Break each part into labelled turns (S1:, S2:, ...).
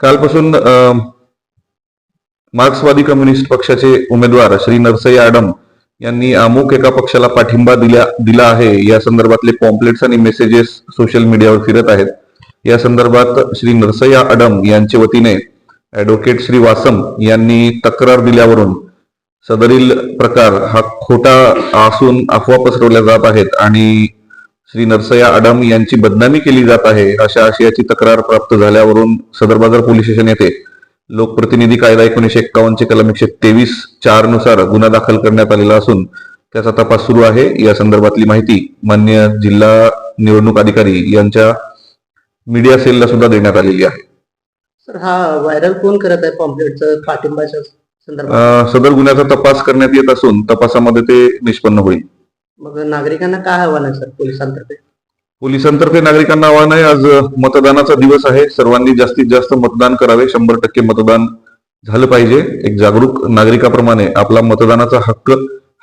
S1: कालपासून मार्क्सवादी कम्युनिस्ट पक्षाचे उमेदवार श्री नरसई आडम यांनी अमुक एका पक्षाला पाठिंबा दिला दिला आहे. या संदर्भातले पॉम्पलेट्स आणि मेसेजेस सोशल मीडियावर फिरत आहेत. या संदर्भात श्री नरसई आडम यांच्या वतीने ऍडव्होकेट श्री वासम यांनी तक्रार दिल्यावरून सदरील प्रकार हा खोटा असून अफवा पसरवल्या जात आहेत आणि श्री नरसया आडम यांची बदनामी केली जात आहे अशा आशयाची तक्रार प्राप्त झाल्यावरून सदर बाजार पोलीस स्टेशन येथे लोकप्रतिनिधी कायदा एकोणीशे एक्कावन्नचे कलम एकशे तेवीस चारनुसार गुन्हा दाखल करण्यात आलेला असून त्याचा तपास सुरू आहे. या संदर्भातली माहिती मान्य जिल्हा निवडणूक अधिकारी यांच्या मीडिया सेलला सुद्धा देण्यात आलेली आहे.
S2: सर हा व्हायरल कोण करत आहे पॉम्पलेटचं? पाठिंबाच्या संदर्भात?
S1: सदर गुन्ह्याचा तपास करण्यात येत असून तपासामध्ये ते निष्पन्न होईल.
S2: मग नागरिकांना काय आव्हान आहे सर पोलिसांतर्फे?
S1: पोलिसांतर्फे नागरिकांना आवाहन आहे आज मतदानाचा दिवस आहे. सर्वांनी जास्तीत जास्त मतदान करावे. शंभर टक्के मतदान झालं पाहिजे. एक जागरूक नागरिकाप्रमाणे आपला मतदानाचा हक्क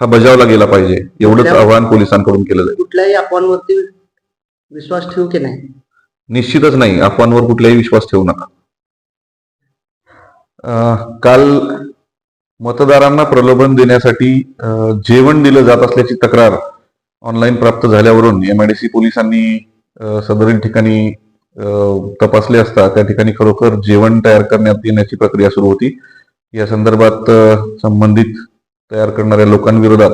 S1: हा बजावला गेला पाहिजे. एवढंच आवाहन पोलिसांकडून केलं जाईल.
S2: कुठल्याही अफवांवरती विश्वास ठेवू की नाही?
S1: निश्चितच नाही. अफवांवर कुठलाही विश्वास ठेवू नका. काल मतदारांना प्रलोभन देण्यासाठी जेवण दिलं जात असल्याची तक्रार ऑनलाईन प्राप्त झाल्यावरून एमआयडीसी पोलिसांनी अं, सदरील ठिकाणी तपासले असता त्या ठिकाणी खरोखर जेवण तयार करण्यात येण्याची प्रक्रिया सुरू होती. या संदर्भात संबंधित तयार करणाऱ्या लोकांविरोधात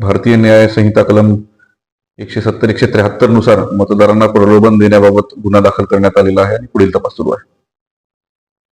S1: भारतीय न्याय संहिता कलम एकशे सत्तर एकशे त्र्याहत्तरनुसार मतदारांना प्रलोभन देण्याबाबत गुन्हा दाखल करण्यात आलेला आहे आणि पुढील तपास सुरू आहे.